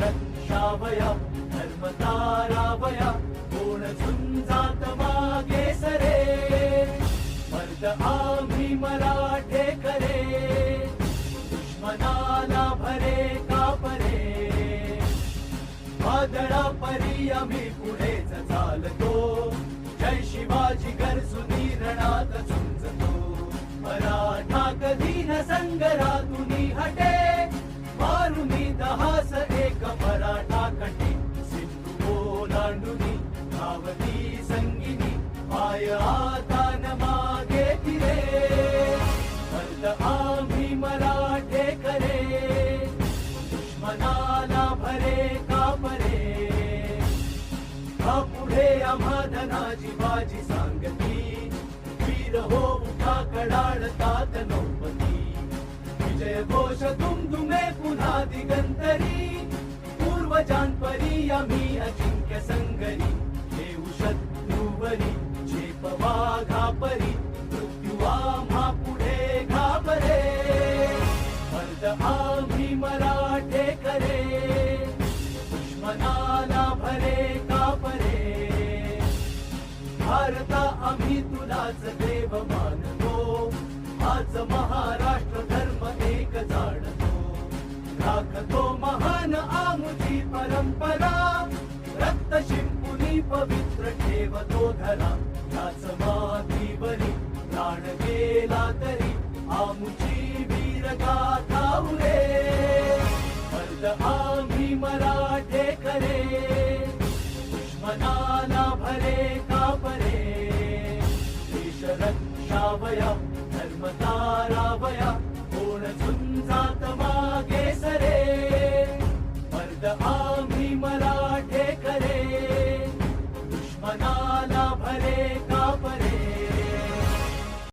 देश रक्षावया धर्म तारावया कोण झुंजात मागे सरे. मर्द आम्ही मराठे खरे दुश्मनाला भरे का परे? वादळा परी आम्ही पुढेच चालतो. जय शिवाजी गरजुनी रणात झुंजतो मराठा कधी न संगरातुनी हटे मारुनी दहास एक मराठा कटी सिंधू ओलांडुनी धावती संगिनी पाय आता न मागे फिरे मर्द आम्ही मराठे करे दुश्मनाला भरे का परे हा पुढे आम्हा धनाजी बाजी सांगती वीर हो उठा कडाळतात नौपती वाघापरी मृत्यू आम्हा पुढे घाबरे. मर्द आम्ही मराठे करे दुश्मनाला भरे कापरे. भारता आम्ही तुलाच देव मानतो आज महाराष्ट्र धर्म एक जाणतो. राखतो महान आमुची परंपरा रक्त शिंपुनी पवित्र ठेवतो धरा आमची वीरगाथा उरे मर्द आम्ही मराठे खरे दुश्मनाला भरे कापरे देश रक्षावया धर्म तारावया कोण झुंजात मागे सरे? मर्द आम्ही मराठे खरे दुश्मनाला भरे